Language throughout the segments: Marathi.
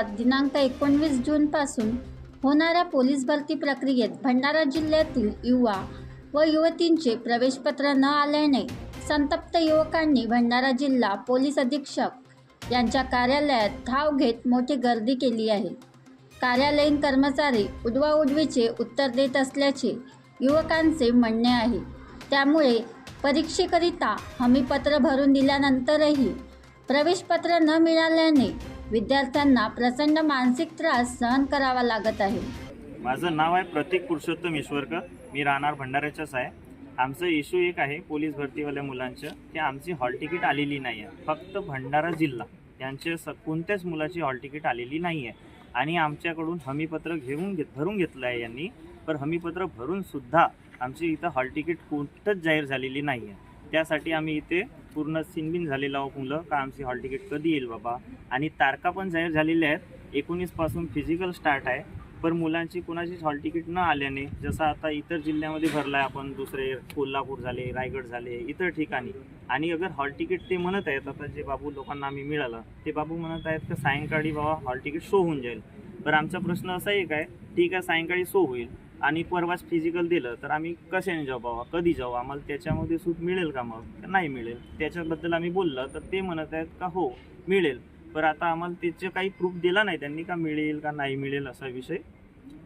राज्यात दिनांक एकोणवीस जूनपासून होणाऱ्या पोलीस भरती प्रक्रियेत भंडारा जिल्ह्यातील युवा व युवतींचे प्रवेशपत्र न आल्याने संतप्त युवकांनी भंडारा जिल्हा पोलीस अधीक्षक यांच्या कार्यालयात धाव घेत मोठी गर्दी केली आहे. कार्यालयीन कर्मचारी उडवाउडवीचे उत्तर देत असल्याचे युवकांचे म्हणणे आहे. त्यामुळे परीक्षेकरिता हमीपत्र भरून दिल्यानंतरही प्रवेशपत्र न मिळाल्याने विद्यार्थ्यांना प्रचंड मानसिक त्रास सहन करावा लागत आहे. माझं नाव आहे प्रतीक पुरुषोत्तम ईश्वरकर. मी राहणार भंडाऱ्याच्याच आहे आमचं इश्यू एक आहे पोलीस भरतीवाल्या मुलांचं की आमची हॉल तिकीट आलेली नाही आहे फक्त भंडारा जिल्हा. यांचे स कोणत्याच मुलाची हॉल तिकीट आलेली नाही आहे आणि आमच्याकडून हमीपत्र घेऊन घेत भरून घेतलं आहे यांनी. पर हमीपत्र भरूनसुद्धा आमची इथं हॉल तिकीट कोणतंच जाहीर झालेली नाही आहे त्यासाठी आम्ही इथे पूर्ण सिनबिन झालेलो आहोत मुलं. का आमची हॉल तिकीट कधी येईल बाबा? आणि तारखा पण जाहीर झालेल्या आहेत. एकोणीसपासून फिजिकल स्टार्ट आहे. पण मुलांची कुणाचीच हॉल तिकीट न आल्याने जसं आता इतर जिल्ह्यामध्ये भरला आहे आपण दुसरे कोल्हापूर झाले रायगड झाले इतर ठिकाणी. आणि अगर हॉल तिकीट ते म्हणत आहेत आता जे बाबू लोकांना आम्ही मिळालं ते बाबू म्हणत आहेत की सायंकाळी बाबा हॉल तिकीट शो होऊन जाईल. तर आमचा प्रश्न असा एक आहे ठीक आहे सायंकाळी शो होईल. आणि परवाच फिजिकल दिलं तर आम्ही कशाने जाऊ बाबा? कधी जाऊ? आम्हाला त्याच्यामध्ये सूट मिळेल का मग? नाही मिळेल. त्याच्याबद्दल आम्ही बोललं तर ते म्हणत आहेत का हो मिळेल. पण आता आम्हाला त्याचे काही प्रूफ दिला नाही त्यांनी का मिळेल का नाही मिळेल असा विषय.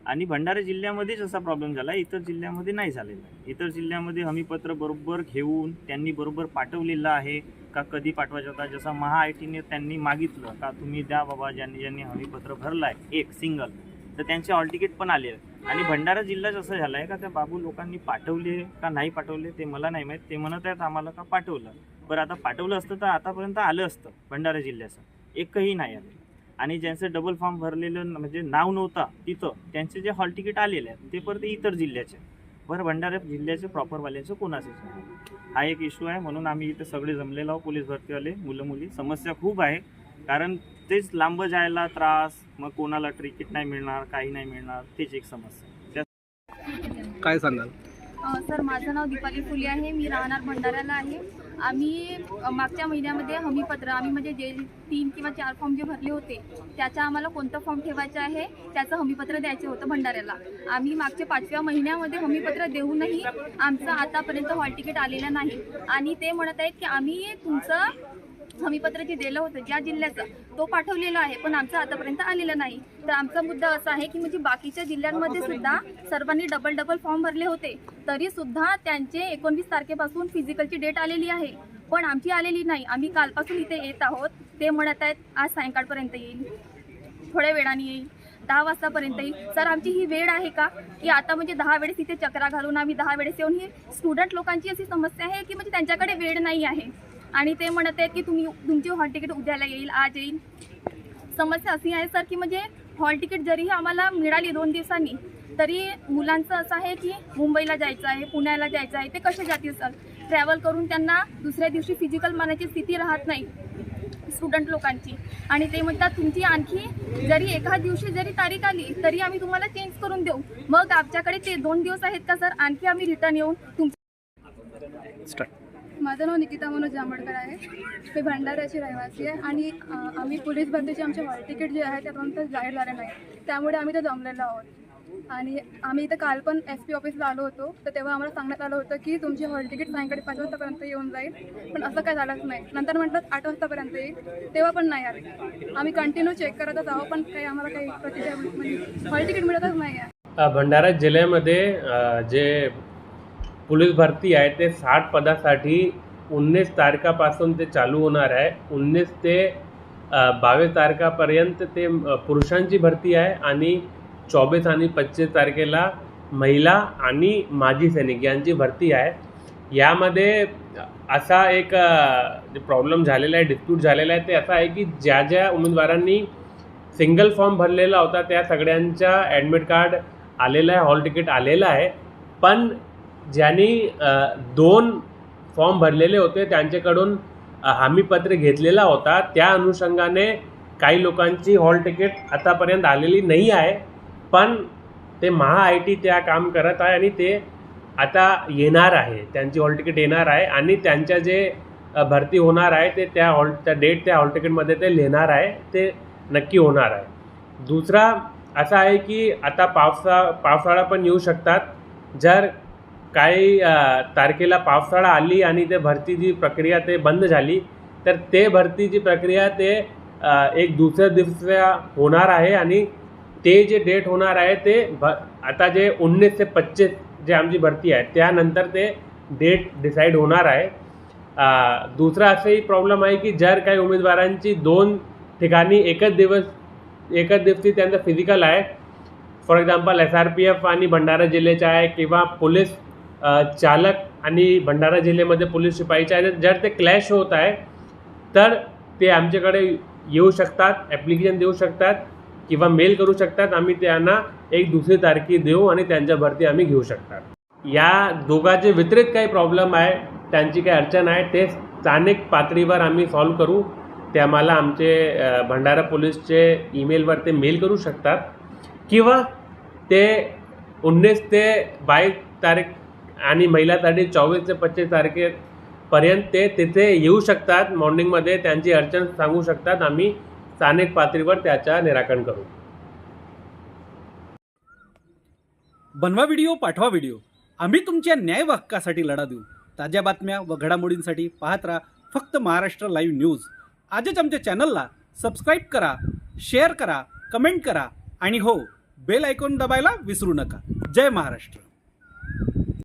आणि भंडारा जिल्ह्यामध्येच असा प्रॉब्लेम झाला. इतर जिल्ह्यामध्ये नाही झालेला. आहे. इतर जिल्ह्यामध्ये हमीपत्र बरोबर घेऊन त्यांनी बरोबर पाठवलेलं आहे का कधी पाठवायचं? होता जसं महा आय टीने त्यांनी मागितलं का तुम्ही द्या बाबा ज्यांनी ज्यांनी हमीपत्र भरलं आहे एक सिंगल तर त्यांचे हॉल तिकीट पण आले आणि भंडारा जिल्हाच असं झालं आहे का त्या बाबू लोकांनी पाठवले का नाही पाठवले ते मला नाही माहीत. ते म्हणत आहेत आम्हाला का पाठवलं? बरं आता पाठवलं असतं तर आतापर्यंत आलं असतं भंडारा जिल्ह्याचं. एकही नाही आलं. आणि ज्यांचं डबल फॉर्म भरलेलं म्हणजे नाव नव्हता तिथं त्यांचे जे हॉल तिकीट आलेले आहेत ते परत इतर जिल्ह्याचे. बरं भंडारा जिल्ह्याचे प्रॉपरवाल्याचं कोणाचेच नाही. हा एक इश्यू आहे म्हणून आम्ही इथे सगळे जमलेलो आहोत. पोलीस भरतीवाले मुलं मुली समस्या खूप आहे. कारण तेच लांब जायला त्रास मग कोणाला तिकीट नाही मिळणार काही नाही मिळणार तेच एक समस्या. काय सांगाल? अ, सर माझं नाव दीपाली फुले आहे मी राहणार भंडाऱ्याला आहे. आम्ही मागच्या महिन्यामध्ये हमीपत्र आम्ही म्हणजे जे तीन किंवा चार फॉर्म जे भरले होते त्याचा आम्हाला कोणतं फॉर्म ठेवायचं आहे त्याचं हमीपत्र द्यायचं होतं भंडाऱ्याला. आम्ही मागच्या पाचव्या महिन्यामध्ये हमीपत्र देऊनही आमचं आतापर्यंत हॉल तिकीट आलेलं नाही. आणि ते म्हणत आहेत की आम्ही तुमचं हमीपत्र जे दिलं होतं ज्या जिल्ह्याचं तो पाठवलेला आहे पण आमचं आतापर्यंत आलेलं नाही. तर आमचा मुद्दा असा आहे की म्हणजे बाकीच्या जिल्ह्यांमध्ये सुद्धा सर्वांनी डबल डबल फॉर्म भरले होते. तरी सुद्धा त्यांचे एकोणवीस तारखेपासून फिजिकलची डेट आलेली आहे. पण आमची आलेली नाही. आम्ही कालपासून इथे येत आहोत. ते म्हणत आहेत आज सायंकाळपर्यंत येईल. थोड्या वेळाने येईल. दहा वाजतापर्यंत येईल. सर आमची ही वेळ आहे का? की आता म्हणजे दहा वेळेस इथे चक्रा घालून आम्ही दहा वेळेस येऊन ही स्टुडंट लोकांची अशी समस्या आहे की म्हणजे त्यांच्याकडे वेळ नाही आहे? आणि ते म्हणत आहेत की तुम्ही तुमची हॉल तिकीट उद्याला येईल आज येईल. समस्या अशी आहे सर की म्हणजे हॉल तिकीट जरीही आम्हाला मिळाली दोन दिवसांनी तरी मुलांचं असं आहे की मुंबईला जायचं आहे पुण्याला जायचं आहे ते कसे जातील सर? ट्रॅव्हल करून त्यांना दुसऱ्या दिवशी फिजिकल मानाची स्थिती राहत नाही स्टुडंट लोकांची. आणि ते म्हणतात तुमची आणखी जरी एका दिवशी जरी तारीख आली तरी आम्ही तुम्हाला चेंज करून देऊ. मग आमच्याकडे ते दोन दिवस आहेत का सर? आणखी आम्ही रिटर्न येऊन तुम स्टार्ट माझं नाव निकिता मनोज जांभडकर आहे. मी भंडाऱ्याची रहिवासी आहे आणि आम्ही पोलीस भरतीचे आमचे हॉल तिकीट जे आहे ते जाहीर झाले नाही त्यामुळे आम्ही तर जमलेलो आहोत. आणि आम्ही इथं काल पण एस पी ऑफिसला आलो होतो. तर तेव्हा आम्हाला सांगण्यात आलं होतं की तुमची हॉल तिकीट सायंकाळी पाच वाजतापर्यंत येऊन जाईल. पण असं काय झालंच नाही. नंतर म्हटलं आठ वाजतापर्यंत येईल. तेव्हा पण नाही आले. आम्ही कंटिन्यू चेक करतच आहोत पण काही आम्हाला काही प्रतिक्रिया म्हणजे हॉल तिकीट मिळतच नाही आहे. भंडारा जिल्ह्यामध्ये जे पोलीस भरती आहे ते साठ पदासाठी उन्नीस तारखापासून ते चालू होणार आहे. उन्नीस ते बावीस तारखापर्यंत ते पुरुषांची भरती आहे आणि चोवीस आणि पच्चीस तारखेला महिला आणि माजी सैनिक यांची भरती आहे. यामध्ये असा एक प्रॉब्लेम झालेला आहे डिस्प्यूट झालेला आहे ते असं आहे की ज्या ज्या उमेदवारांनी सिंगल फॉर्म भरलेला होता त्या सगळ्यांच्या ॲडमिट कार्ड आलेलं आहे हॉल तिकीट आलेलं आहे. पण ज्यांनी दोन फॉर्म भरलेले होते त्यांच्याकडून हमीपत्र घेतलेला होता. त्या अनुषंगाने काही लोकांची हॉल तिकीट आतापर्यंत आलेली नाही आहे पण ते महा आय टी त्या काम करत आहे आणि ते आता येणार आहे. त्यांची हॉल तिकीट येणार आहे आणि त्यांच्या जे भरती होणार आहे ते त्या हॉल त्या डेट त्या हॉल तिकीटमध्ये ते लिहिणार आहे ते नक्की होणार आहे. दुसरा असा आहे की आता पावसा पावसाळा पण येऊ शकतात. जर काही तारखेला पावसाळा आली आणि ते भरतीची प्रक्रिया ते बंद झाली तर ते भरतीची प्रक्रिया ते एक दुसऱ्या दिवसा होणार आहे आणि ते जे डेट होणार आहे ते भ आता जे उन्नीस ते पच्चीस जे आमची भरती आहे त्यानंतर ते डेट डिसाईड होणार आहे. दुसरा असंही प्रॉब्लेम आहे की जर काही उमेदवारांची दोन ठिकाणी एकच दिवस एकच दिवशी त्यांचं फिजिकल आहे. For example S R P F आणि भंडारा जिल्ह्याचे आहे किंवा पोलीस चालक आणि भंडारा जिल्ह्यामध्ये पोलीस शिपाईचे आणि जर ते क्लॅश होत आहे तर ते आमच्याकडे येऊ शकतात ॲप्लिकेशन देऊ शकतात किंवा मेल करू शकतात. आम्ही त्यांना एक दुसरी तारखी देऊ आणि त्यांच्या भरती आम्ही घेऊ शकतात. या दोघांचे वितरित काही प्रॉब्लेम आहे त्यांची काही अडचण आहे ते स्थानिक पातळीवर आम्ही सॉल्व्ह करू. ते आम्हाला आमचे भंडारा पोलीसचे ईमेलवर ते मेल करू शकतात. किंवा ते उन्नीस ते बावीस तारीख आणि महिलासाठी चोवीस ते पच्चीस तारखेपर्यंत ते तिथे येऊ शकतात मॉर्निंगमध्ये त्यांची अडचण सांगू शकतात. आम्ही स्थानिक पातळीवर त्याच्या निराकरण करू. बनवा व्हिडिओ पाठवा व्हिडिओ. आम्ही तुमच्या न्याय हक्कासाठी लढा देऊ. ताज्या बातम्या व घडामोडींसाठी पाहत राहा फक्त महाराष्ट्र लाईव्ह न्यूज. आजच आमच्या चॅनलला सबस्क्राईब करा शेअर करा कमेंट करा आणि हो बेल आयकॉन दबायला विसरू नका. जय महाराष्ट्र.